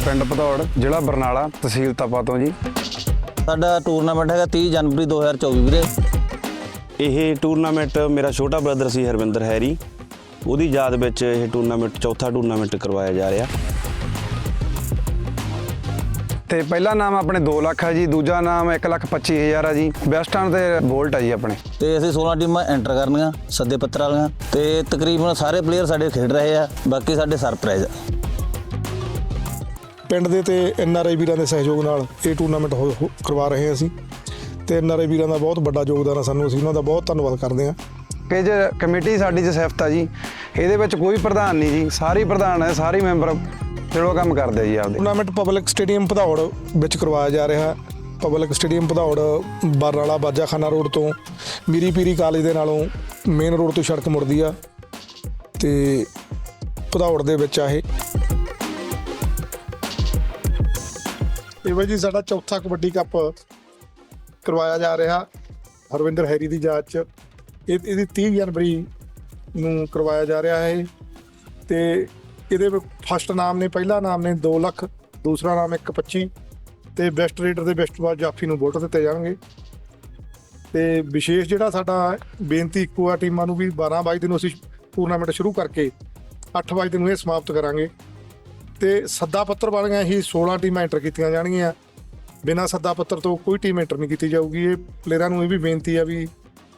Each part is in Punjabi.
ਪਿੰਡ ਭਦੌੜ ਜ਼ਿਲ੍ਹਾ ਬਰਨਾਲਾ ਤਹਿਸੀਲ ਤਪਾ ਤੋਂ ਜੀ। ਸਾਡਾ ਟੂਰਨਾਮੈਂਟ ਹੈਗਾ 30 ਜਨਵਰੀ 2024 ਵੀਰੇ। ਇਹ ਟੂਰਨਾਮੈਂਟ ਮੇਰਾ ਛੋਟਾ ਬ੍ਰਦਰ ਸੀ ਹਰਵਿੰਦਰ ਹੈਰੀ। ਉਹਦੀ ਯਾਦ ਵਿੱਚ ਇਹ ਟੂਰਨਾਮੈਂਟ ਚੌਥਾ ਟੂਰਨਾਮੈਂਟ ਕਰਵਾਇਆ ਜਾ ਰਿਹਾ। ਤੇ ਪਹਿਲਾ ਨਾਮ ਆਪਣੇ 2 ਲੱਖ ਹੈ ਜੀ ਦੂਜਾ ਨਾਮ 1 ਲੱਖ 25 ਹਜ਼ਾਰ ਹੈ ਜੀ। ਵੈਸਟਰਨ ਤੇ ਬੋਲਟ ਹੈ ਜੀ ਆਪਣੇ। ਤੇ ਅਸੀਂ 16 ਟੀਮਾਂ ਐਂਟਰ ਕਰਨੀਆਂ ਸੱਦੇ ਪੱਤਰ ਵਾਲੀਆਂ। ਤੇ ਤਕਰੀਬਨ ਸਾਰੇ ਪਲੇਅਰ ਸਾਡੇ ਖੇਡ ਰਹੇ ਆ ਬਾਕੀ ਸਾਡੇ ਸਰਪ੍ਰਾਈਜ਼ ਆ। ਪਿੰਡ ਦੇ ਤੇ ਐਨਆਰਆਈ ਵੀਰਾਂ ਦੇ ਸਹਿਯੋਗ ਨਾਲ ਇਹ ਟੂਰਨਾਮੈਂਟ ਕਰਵਾ ਰਹੇ ਅਸੀਂ। ਤੇ ਐਨਆਰਆਈ ਵੀਰਾਂ ਦਾ ਬਹੁਤ ਵੱਡਾ ਯੋਗਦਾਨ ਹੈ ਸਾਨੂੰ ਅਸੀਂ ਉਹਨਾਂ ਦਾ ਬਹੁਤ ਧੰਨਵਾਦ ਕਰਦੇ ਹਾਂ। ਕਿ ਜੇ ਕਮੇਟੀ ਸਾਡੀ ਚ ਸਿਫਤ ਆ ਜੀ ਇਹਦੇ ਵਿੱਚ ਕੋਈ ਪ੍ਰਧਾਨ ਨਹੀਂ ਜੀ ਸਾਰੇ ਪ੍ਰਧਾਨ ਹੈ ਸਾਰੇ ਮੈਂਬਰ ਚਲੋ ਕੰਮ ਕਰਦੇ ਜੀ ਆਪਦੇ। ਟੂਰਨਾਮੈਂਟ ਪਬਲਿਕ ਸਟੇਡੀਅਮ ਭਦੌੜ ਵਿੱਚ ਕਰਵਾਇਆ ਜਾ ਰਿਹਾ। Public stadium Bhadaur Barnala Bajakhana road ਤੋਂ ਮੀਰੀ ਪੀਰੀ ਕਾਲਜ ਦੇ ਨਾਲੋਂ ਮੇਨ ਰੋਡ ਤੋਂ ਸੜਕ ਮੁੜਦੀ ਆ। ਤੇ ਭਦੌੜ ਦੇ ਵਿੱਚ ਆ ਇਹ। ਇਹ ਬਾਈ ਜੀ ਸਾਡਾ ਚੌਥਾ ਕਬੱਡੀ ਕੱਪ ਕਰਵਾਇਆ ਜਾ ਰਿਹਾ ਹਰਵਿੰਦਰ ਹੈਰੀ ਦੀ ਯਾਦ ਚ। ਇਹ ਇਹਦੀ 30 ਜਨਵਰੀ ਨੂੰ ਕਰਵਾਇਆ ਜਾ ਰਿਹਾ ਹੈ ਇਹ। ਤੇ ਇਹਦੇ ਫਸਟ ਨਾਮ ਨੇ, ਪਹਿਲਾ ਨਾਮ ਨੇ 2 ਲੱਖ, ਦੂਸਰਾ ਨਾਮ 125 ਤੇ ਬੈਸਟ ਰੇਡਰ ਦੇ ਬੈਸਟ ਬਾਲ ਜਾਫੀ ਨੂੰ ਵੋਟ ਦਿੱਤੇ ਜਾਣਗੇ। ਤੇ ਵਿਸ਼ੇਸ਼ ਜਿਹੜਾ ਸਾਡਾ ਬੇਨਤੀ ਇੱਕੋ ਆ, ਟੀਮਾਂ ਨੂੰ ਵੀ 12 ਵਜੇ ਨੂੰ ਅਸੀਂ ਟੂਰਨਾਮੈਂਟ ਸ਼ੁਰੂ ਕਰਕੇ 8 ਵਜੇ ਨੂੰ ਇਹ ਸਮਾਪਤ ਕਰਾਂਗੇ। ਤੇ ਸੱਦਾ ਪੱਤਰ ਵਾਲੀਆਂ ਹੀ 16 ਟੀਮਾਂ ਐਂਟਰ ਕੀਤੀਆਂ ਜਾਣਗੀਆਂ। ਬਿਨਾਂ ਸੱਦਾ ਪੱਤਰ ਤੋਂ ਕੋਈ ਟੀਮ ਐਂਟਰ ਨਹੀਂ ਕੀਤੀ ਜਾਊਗੀ। ਇਹ ਪਲੇਅਰਾਂ ਨੂੰ ਇਹ ਵੀ ਬੇਨਤੀ ਆ ਵੀ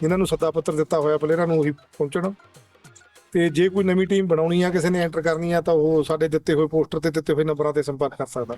ਜਿਨ੍ਹਾਂ ਨੂੰ ਸੱਦਾ ਪੱਤਰ ਦਿੱਤਾ ਹੋਇਆ ਪਲੇਅਰਾਂ ਨੂੰ ਉਹੀ ਪਹੁੰਚਣ। ਤੇ ਜੇ ਕੋਈ ਨਵੀਂ ਟੀਮ ਬਣਾਉਣੀ ਆ, ਕਿਸੇ ਨੇ ਐਂਟਰ ਕਰਨੀ ਆ, ਤਾਂ ਉਹ ਸਾਡੇ ਦਿੱਤੇ ਹੋਏ ਪੋਸਟਰ ਤੇ ਦਿੱਤੇ ਹੋਏ ਨੰਬਰਾਂ ਤੇ ਸੰਪਰਕ ਕਰ ਸਕਦਾ।